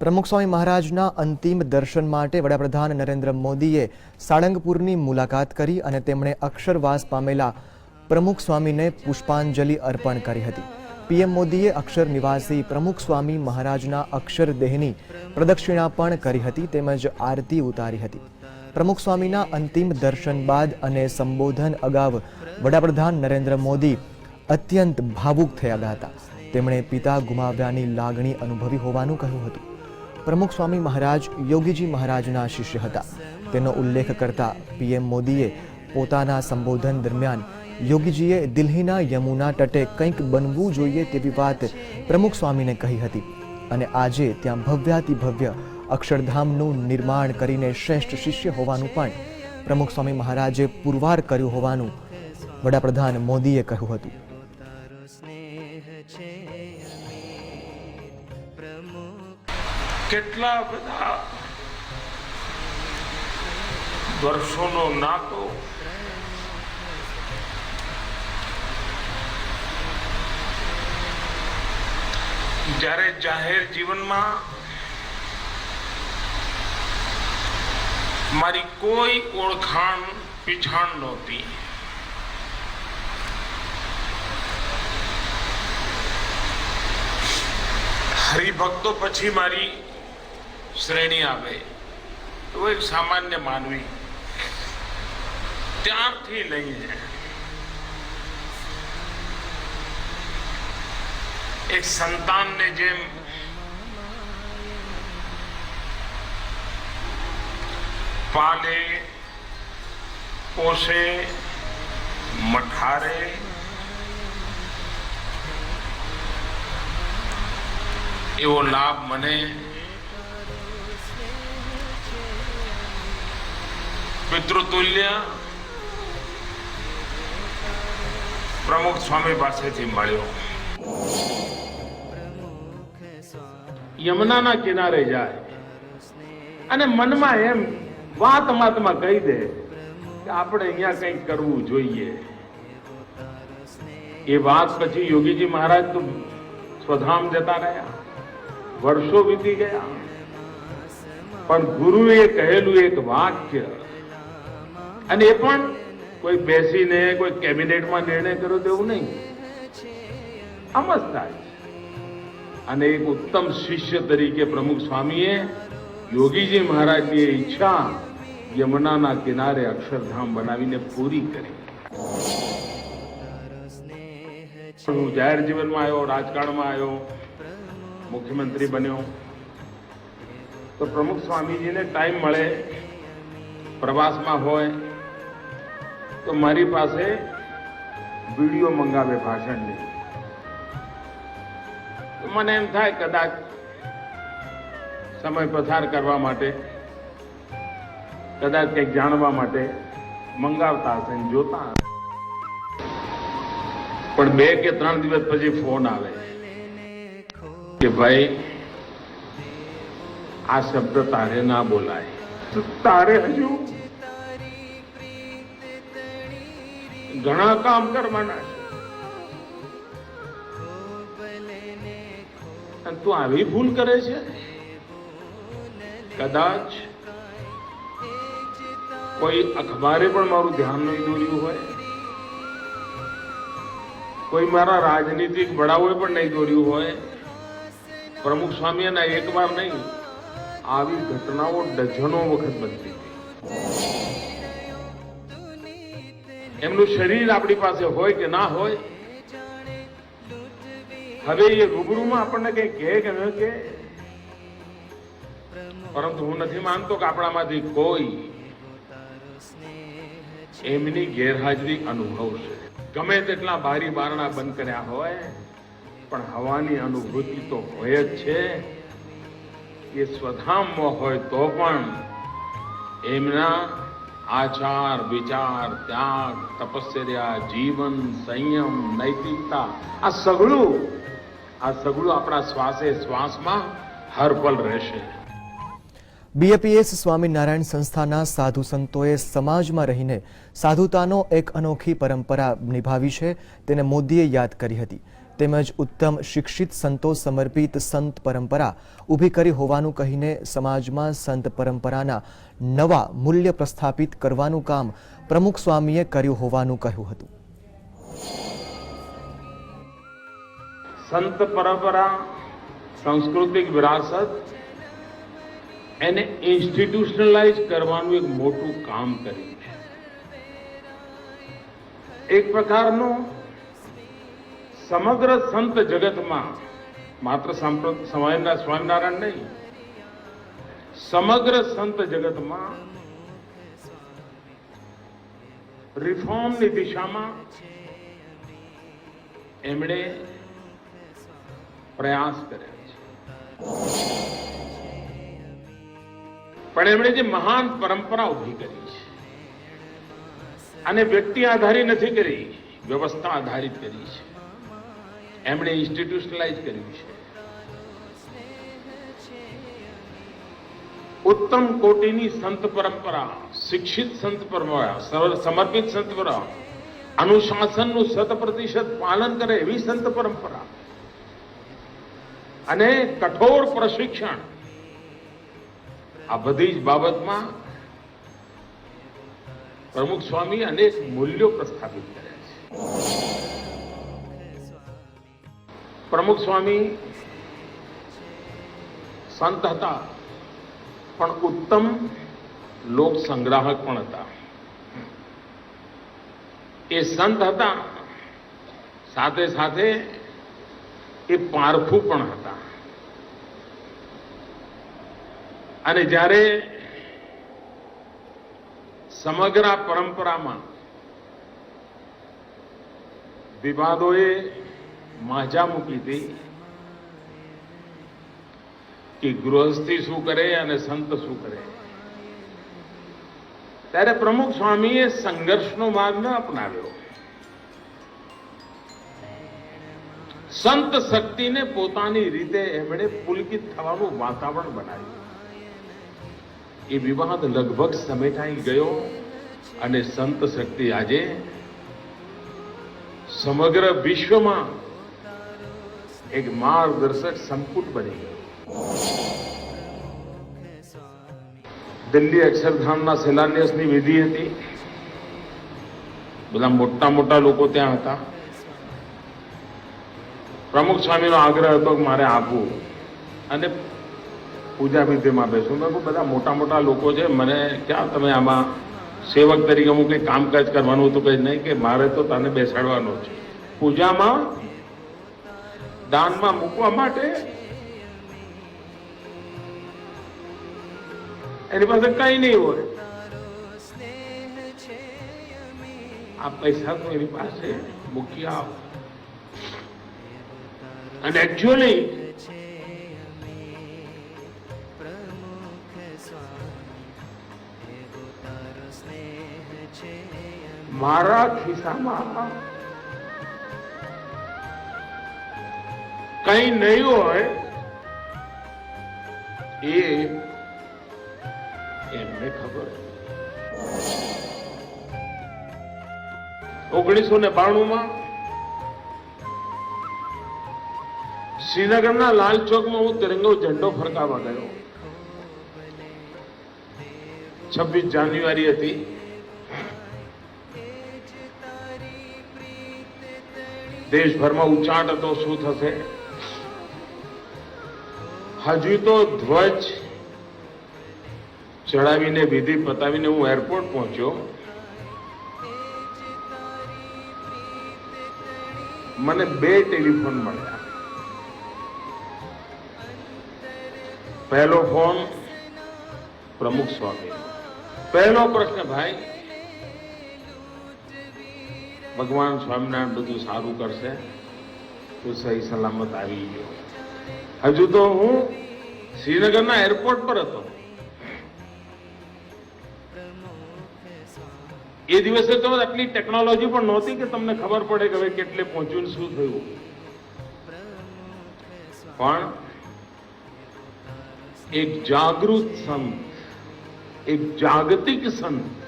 પ્રમુખ સ્વામી મહારાજના અંતિમ દર્શન માટે વડાપ્રધાન નરેન્દ્ર મોદીએ સાળંગપુરની મુલાકાત કરી અને તેમણે અક્ષરવાસ પામેલા પ્રમુખ સ્વામીને પુષ્પાંજલિ અર્પણ કરી હતી. પીએમ મોદીએ અક્ષર નિવાસી પ્રમુખ સ્વામી મહારાજના અક્ષરદેહની પ્રદક્ષિણા પણ કરી હતી તેમજ આરતી ઉતારી હતી. પ્રમુખ સ્વામીના અંતિમ દર્શન બાદ અને સંબોધન અગાઉ વડાપ્રધાન નરેન્દ્ર મોદી અત્યંત ભાવુક થયા હતા. તેમણે પિતા ગુમાવ્યાની લાગણી અનુભવી હોવાનું કહ્યું હતું. પ્રમુખ સ્વામી મહારાજ યોગીજી મહારાજના શિષ્ય હતા. તેનો ઉલ્લેખ કરતા પીએમ મોદીએ પોતાના સંબોધન દરમિયાન યોગીજીએ દિલ્હીના યમુના તટે કંઈક બનવું જોઈએ તેવી વાત પ્રમુખ સ્વામીને કહી હતી અને આજે ત્યાં ભવ્યાતિ ભવ્ય અક્ષરધામનું નિર્માણ કરીને શ્રેષ્ઠ શિષ્ય હોવાનું પણ પ્રમુખ સ્વામી મહારાજે પુરવાર કર્યું હોવાનું વડાપ્રધાન મોદીએ કહ્યું હતું. કેટલા બધા વર્ષોનો નાતો જ્યારે જાહેર જીવનમાં મારી કોઈ ઓળખાણ પીછાણ નહોતી. હરિભક્તો પછી મારી શ્રેણી આવે તો એક સામાન્ય માનવી ત્યારથી લઈને એક સંતાનને જેમ પાલે પોષે મઠારે એવો લાભ મને પિતૃતુલ્ય પ્રમુખ સ્વામી પાસેથી મળ્યો. યમુનાના કિનારે જાય અને મનમાં એમ વાત માતમાં કહી દે કે આપણે અહીંયા કંઈક કરવું જોઈએ. એ વાત પછી યોગીજી મહારાજ તો સ્વધામ જતા રહ્યા. વર્ષો વીતી ગયા. પણ ગુરુએ કહેલું એક વાક્ય અને એ પણ કોઈ બેસીને, કોઈ કેબિનેટમાં નિર્ણય કર્યો તેવું નહીં. આમ જ થાય. અને એક ઉત્તમ શિષ્ય તરીકે પ્રમુખ સ્વામીએ યોગીજી મહારાજની ઈચ્છા યમુનાના કિનારે અક્ષરધામ બનાવીને પૂરી કરી. હું જાહેર જીવનમાં આવ્યો, રાજકારણમાં આવ્યો, મુખ્યમંત્રી બન્યો. તો પ્રમુખ સ્વામીજીને ટાઈમ મળે, પ્રવાસમાં હોય તો મારી પાસે વીડિયો મંગાવે ભાષણની. મને એમ થાય કદાચ સમય પસાર કરવા માટે, કદાચ કંઈક જાણવા માટે મંગાવતા હશે ને જોતા પણ બે કે ત્રણ દિવસ પછી ફોન આવે કે ભાઈ, આ શબ્દ તારે ના બોલાય. તારે હજુ ઘણા કામ કરવાના છે. તું આવી ભૂલ કરે છે? કદાચ કોઈ અખબારે પણ મારું ધ્યાન નહીં દોર્યું હોય? કોઈ મારા રાજનીતિક વડાઓએ પણ નહીં દોર્યું હોય? પ્રમુખ સ્વામીના એક એકવાર નહીં, આવી ઘટનાઓ ડઝનો વખત બનતી હતી. એમનું શરીર આપણી પાસે હોય કે ના હોય, હવે એ રૂબરૂમાં આપણને કઈ કહે કે ન કે પરંતુ હું નથી માનતો કે આપણામાંથી કોઈ એમની ગેરહાજરી અનુભવશે. ગમે તેટલા બારી બારણા બંધ કર્યા હોય, પણ હવાની અનુભૂતિ તો હોય જ છે. એ સ્વધામમાં હોય તો પણ એમના આચાર, વિચાર, ત્યાગ તપસ્યા જીવન, સંયમ, નૈતિકતા, આ સગળું આ સગળું આપણા શ્વાસે શ્વાસમાં હરપલ રહેશે. બીએપીએસ સ્વામિનારાયણ સંસ્થાના સાધુ સંતોએ સમાજમાં રહીને સાધુતાનો એક અનોખી પરંપરા નિભાવી છે, તેને મોદીએ યાદ કરી હતી. તેમજ ઉત્તમ શિક્ષિત સંતો સમર્પિત સંત પરંપરા ઊભી કરી હોવાનું કહીને સમાજમાં સંત પરંપરાના નવા મૂલ્ય પ્રસ્થાપિત કરવાનું કામ પ્રમુખ સ્વામીએ કર્યું હોવાનું કહ્યું હતું. સંત પરંપરા, સાંસ્કૃતિક વિરાસત એને ઇન્સ્ટિટ્યુશનલાઇઝ કરવાનું એક મોટું કામ કર્યું એક પ્રકારનો સમગ્ર સંત જગતમાં, માત્ર સ્વામિના- સ્વામિનારાયણ નહીં, સમગ્ર સંત જગતમાં રિફોર્મની દિશામાં એમણે પ્રયાસ કર્યા છે. પણ એમણે જે મહાન પરંપરા ઊભી કરી છે, અને વ્યક્તિ આધારિત નથી કરી, વ્યવસ્થા આધારિત કરી છે. એમણે ઇન્સ્ટિટ્યુશનલાઇઝ કર્યું છે. ઉત્તમ કોટીની સંત પરંપરા, શિક્ષિત સંત પરંપરા સમર્પિત સંત પરંપરા, અનુશાસનનું શત પ્રતિશત પાલન કરે એવી સંત પરંપરા. અને કઠોર પ્રશિક્ષણ. આ બધી જ બાબતમાં પ્રમુખ સ્વામી અનેક મૂલ્યો પ્રસ્થાપિત કર્યા છે. પ્રમુખ સ્વામી સંત હતા, પણ ઉત્તમ લોક સંગ્રાહક પણ હતા. એ સંત હતા, સાથે સાથે એ પારખું પણ હતા. અને જ્યારે સમગ્ર પરંપરામાં વિવાદોએ માજા મૂકી હતી કે ગૃહસ્થી શું કરે અને સંત શું કરે. ત્યારે પ્રમુખ સ્વામીએ સંઘર્ષનો માર્ગ ન અપનાવ્યો. સંત શક્તિને પોતાની રીતે એમણે પુલકિત થવાનું વાતાવરણ બનાવ્યું. એ વિવાદ લગભગ સમેટાઈ ગયો અને સંત શક્તિ આજે સમગ્ર વિશ્વમાં એક માર્ગદર્શક સંકુટ બની ગયો દિલ્હી અક્ષરધામના શિલાન્યાસની વિધિ હતી બધા મોટા મોટા લોકો ત્યાં હતા પ્રમુખ સ્વામીનો આગ્રહ હતો કે મારે આપવું અને પૂજા વિધિમાં બેસું. મેં બધા મોટા મોટા લોકો છે, મને ક્યાં તમે આમાં સેવક તરીકે હું કંઈ કામકાજ કરવાનું હતું કંઈ નહીં, કે મારે તો તને બેસાડવાનો છે. પૂજામાં દાનમાં મૂકવા માટે એની પાસે કઈ નહીં હોય. આ પૈસા તો એની પાસે મૂકી આવ. અને એકચ્યુઅલી મારા ખિસ્સામાં કઈ નહીં હોય, એ એમને ખબર. ઓગણીસો ને બાણું માં શ્રીનગરના લાલ ચોકમાં હું તિરંગો ઝંડો ફરકાવવા ગયો. છવ્વીસ જાન્યુઆરી હતી. દેશભરમાં ઉચાટ હતો, શું થશે? હજુ તો ધ્વજ ચડાવીને, વિધિ પતાવીને હું એરપોર્ટ પહોંચ્યો. મને બે ટેલિફોન મળ્યા. પહેલો ફોન પ્રમુખ સ્વામી. પહેલો પ્રશ્ન, ભાઈ, ભગવાન સ્વામિનારાયણ બધું સારું કરશે, તું સહી સલામત આવી ગયો. હજુ તો હું શ્રીનગરના એરપોર્ટ પર હતો. એ દિવસે તો આટલી ટેકનોલોજી પણ નહોતી કે તમને ખબર પડે કે હવે કેટલે પહોંચ્યું શું થયું. પણ એક જાગૃત સંત, એક જાગતિક સંત